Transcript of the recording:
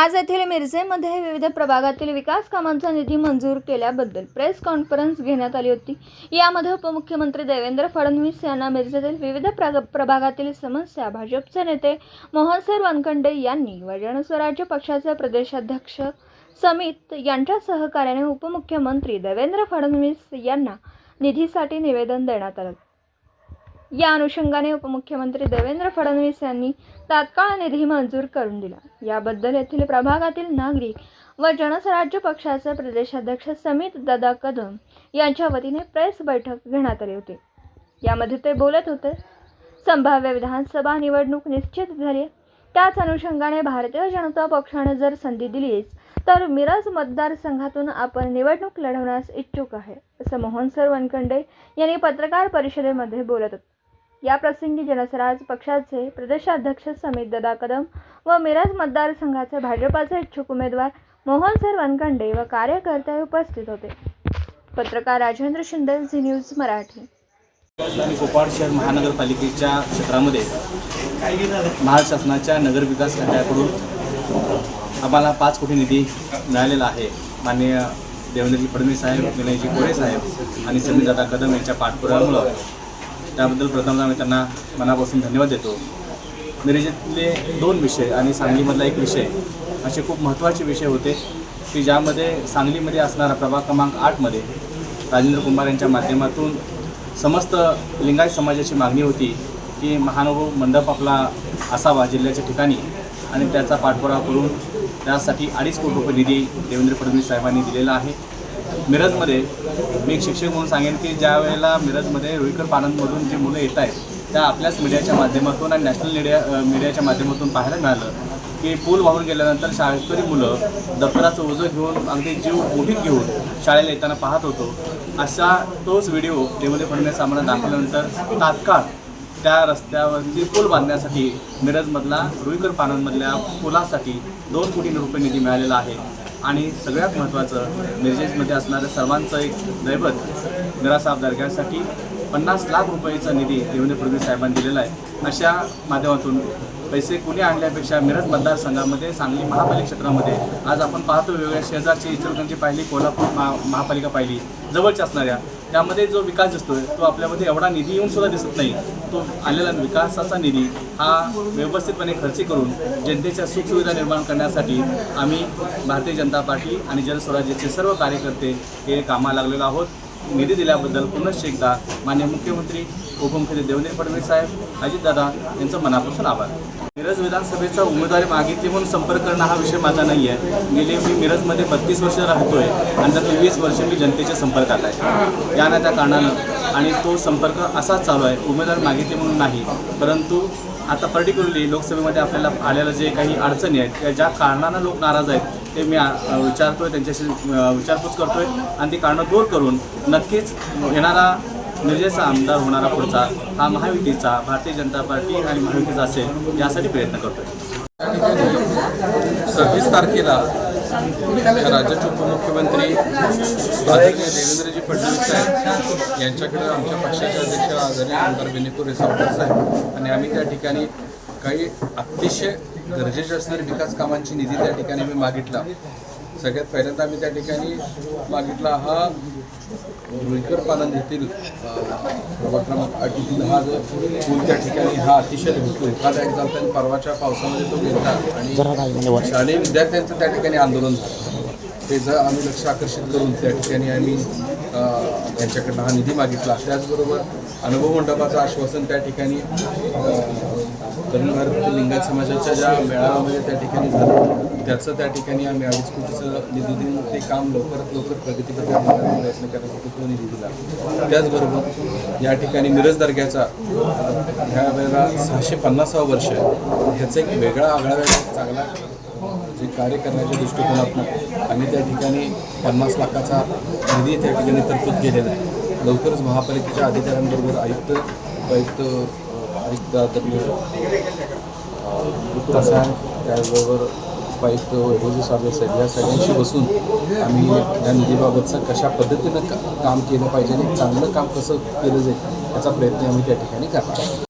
आज येथील मिरजेमध्ये विविध प्रभागातील विकास कामांचा निधी मंजूर केल्याबद्दल प्रेस कॉन्फरन्स घेण्यात आली होती. यामध्ये उपमुख्यमंत्री देवेंद्र फडणवीस यांना मिरजेतील विविध प्रग- प्रभागातील समस्या भाजपचे नेते मोहनसर वानखंडे यांनी वजन स्वराज्य पक्षाचे प्रदेशाध्यक्ष समित यांच्या सहकार्याने उपमुख्यमंत्री देवेंद्र फडणवीस यांना निधीसाठी निवेदन देण्यात आलं. या अनुषंगाने उपमुख्यमंत्री देवेंद्र फडणवीस यांनी तात्काळ निधी मंजूर करून दिला. याबद्दल येथील प्रभागातील नागरिक व जनसराज्य पक्षाचे प्रदेशाध्यक्ष समित दादा कदम यांच्या वतीने प्रेस बैठक घेण्यात आली होती. यामध्ये ते बोलत होते संभाव्य विधानसभा निवडणूक निश्चित झाली त्याच अनुषंगाने भारतीय जनता पक्षाने जर संधी दिलीच तर मिरज मतदारसंघातून आपण निवडणूक लढवण्यास इच्छुक आहे असं मोहन सर वनखंडे यांनी पत्रकार परिषदेमध्ये बोलत होते. या प्रसंगी जनस्वराज पक्षाचे प्रदेशाध्यक्ष समित ददा कदम व मिरज मतदारसंघाचे भाजपाचे इच्छुक उमेदवार मोहन सर वनखंडे व कार्यकर्ते उपस्थित होते. पत्रकार राजेंद्र शिंदे झी न्यूज मराठी. आणि कोपाड शहर महानगरपालिकेच्या क्षेत्रामध्ये महाराष्ट्र शासनाच्या नगरविकास खात्याकडून आम्हाला पाच कोटी निधी मिळालेला आहे. माननीय देवेंद्रजी फडणवीस साहेब विनयजी कोरे साहेब आणि समीरदादा कदम यांच्या पाठपुरामुळं त्याबद्दल प्रथमतः आम्ही त्यांना मनापासून धन्यवाद देतो. मिरजेतले दोन विषय आणि सांगलीमधला एक विषय असे खूप महत्त्वाचे विषय होते की ज्यामध्ये सांगलीमध्ये असणारा प्रभाग क्रमांक आठमध्ये राजेंद्र कुमार यांच्या माध्यमातून समस्त लिंगायत समाजाची मागणी होती की महानुभव मंडप आपला असावा जिल्ह्याच्या ठिकाणी आणि त्याचा पाठपुरावा करून त्यासाठी अडीच कोटी रुपये निधी देवेंद्र फडणवीस साहेबांनी दिलेला आहे. मिरजमध्ये मी एक शिक्षक म्हणून सांगेन की ज्या वेळेला मिरजमध्ये रुईकर पानंदमधून जी मुलं येत आहेत त्या आपल्याच मीडियाच्या माध्यमातून आणि नॅशनल मीडिया मीडियाच्या माध्यमातून पाहायला मिळालं की पूल वाहून गेल्यानंतर शाळकरी मुलं दप्तराचं ओझं घेऊन अगदी जीव मोठीत घेऊन शाळेला येताना पाहत होतो. असा तोच व्हिडिओ देवले फडणवीस आम्हाला दाखवल्यानंतर तात्काळ त्या रस्त्यावरती पूल बांधण्यासाठी मिरजमधला रुईकर पानंदमधल्या पुलासाठी दोन कोटी रुपये निधी मिळालेला आहे. आणि सगळ्यात महत्त्वाचं मिरजेजमध्ये असणारं सर्वांचं एक दैवत मिरासाहेब दर्ग्यासाठी पन्नास लाख रुपयेचा निधी देवेंद्र फडणवीस साहेबांनी दिलेला आहे. अशा माध्यमातून पैसे कुणी आणल्यापेक्षा मिरज मतदारसंघामध्ये सांगली महापालिका क्षेत्रामध्ये आज आपण पाहतो वेगवेगळ्या शेजारची इचलकरंजी पाहिली कोल्हापूर महा महापालिका पाहिली जवळच्या असणाऱ्या त्यामध्ये जो विकास दिसतोय तो आपल्यामध्ये एवढा निधी येऊन सुद्धा दिसत नाही. तो आलेला विकासाचा निधी हा व्यवस्थितपणे खर्ची करून जनतेच्या सुखसुविधा निर्माण करण्यासाठी आम्ही भारतीय जनता पार्टी आणि जनस्वराज्याचे सर्व कार्यकर्ते हे कामाला लागलेलो आहोत. निधी दिल्याबद्दल पुनश्च एकदा माननीय मुख्यमंत्री उपमुख्यमंत्री देवेंद्र फडणवीस साहेब अजितदादा यांचं मनापासून आभार. मिरज विधानसभेचा उमेदवारी मागितली म्हणून संपर्क करणं हा विषय माझा नाही आहे गेले मी मिरजमध्ये बत्तीस वर्ष राहतोय आणि त्यातली वीस वर्ष मी जनतेच्या संपर्कात आहे. या ना त्या कारणानं आणि तो संपर्क असाच चालू आहे. उमेदवार मागितली म्हणून नाही. परंतु आता पर्टिक्युलरली लोकसभेमध्ये आपल्याला आलेल्या जे काही अडचणी आहेत त्या ज्या कारणानं लोक नाराज आहेत ते मी विचारतो विचारतोय त्यांच्याशी विचारपूस विचारपूस करतोय आणि ती कारणं दूर करून नक्कीच येणारा मिरजेचा आमदार होणारा पुढचा हा महायुतीचा भारतीय जनता पार्टी आणि महायुतीचा असेल यासाठी प्रयत्न करतोय. सव्वीस तारखेला राज्याचे उपमुख्यमंत्री आदरणीय देवेंद्रजी फडणवीस साहेब यांच्याकडे आमच्या पक्षाचे अध्यक्ष आदरणीय आमदार बेनेपूर सावकर साहेब. आणि आम्ही त्या ठिकाणी काही अतिशय गरजेचे असणारे विकास कामांची निधी त्या ठिकाणी आम्ही मागितला. सगळ्यात पहिल्यांदा आम्ही त्या ठिकाणी मागितला हा रुईकर पालन येथील प्रभाग क्रमांक येथील हा जो पूल त्या ठिकाणी हा अतिशय धोकादायक झाला आणि परवाच्या पावसामध्ये तो गेला आणि शालेय विद्यार्थ्यांचं त्या ठिकाणी आंदोलन झालं. ते जर आम्ही लक्ष आकर्षित करून त्या ठिकाणी आम्ही यांच्याकडनं हा निधी मागितला. त्याचबरोबर अनुभव मंडपाचं आश्वासन त्या ठिकाणी तरुण भारत लिंगायत समाजाच्या ज्या मेळाव्यामध्ये त्या ठिकाणी झालं त्याचं त्या ठिकाणी आम्ही अडीच कोटीचं निधी देऊन ते काम लवकरात लवकर प्रगतीपथ करण्याचा प्रयत्न करण्यासाठी तो निधी दिला. त्याचबरोबर या ठिकाणी मिरज दर्ग्याचा ह्या वेळेला सहाशे पन्नासावं वर्ष ह्याचा एक वेगळा आगळा वेगळा चांगला जे कार्य करण्याच्या दृष्टिकोनातून आम्ही त्या ठिकाणी पन्नास लाखाचा निधी त्या ठिकाणी तरतूद केलेला आहे. लवकरच महापालिकेच्या अधिकाऱ्यांबरोबर आयुक्त आयुक्त आयुक्त आदरणीय गुप्ता साहेब त्याचबरोबर उपायुक्त वैभवजी साबळे साहेब या सगळ्यांशी बसून आम्ही या निधीबाबतचं कशा पद्धतीनं का काम केलं पाहिजे आणि चांगलं काम कसं केलं जाईल याचा प्रयत्न आम्ही त्या ठिकाणी करणार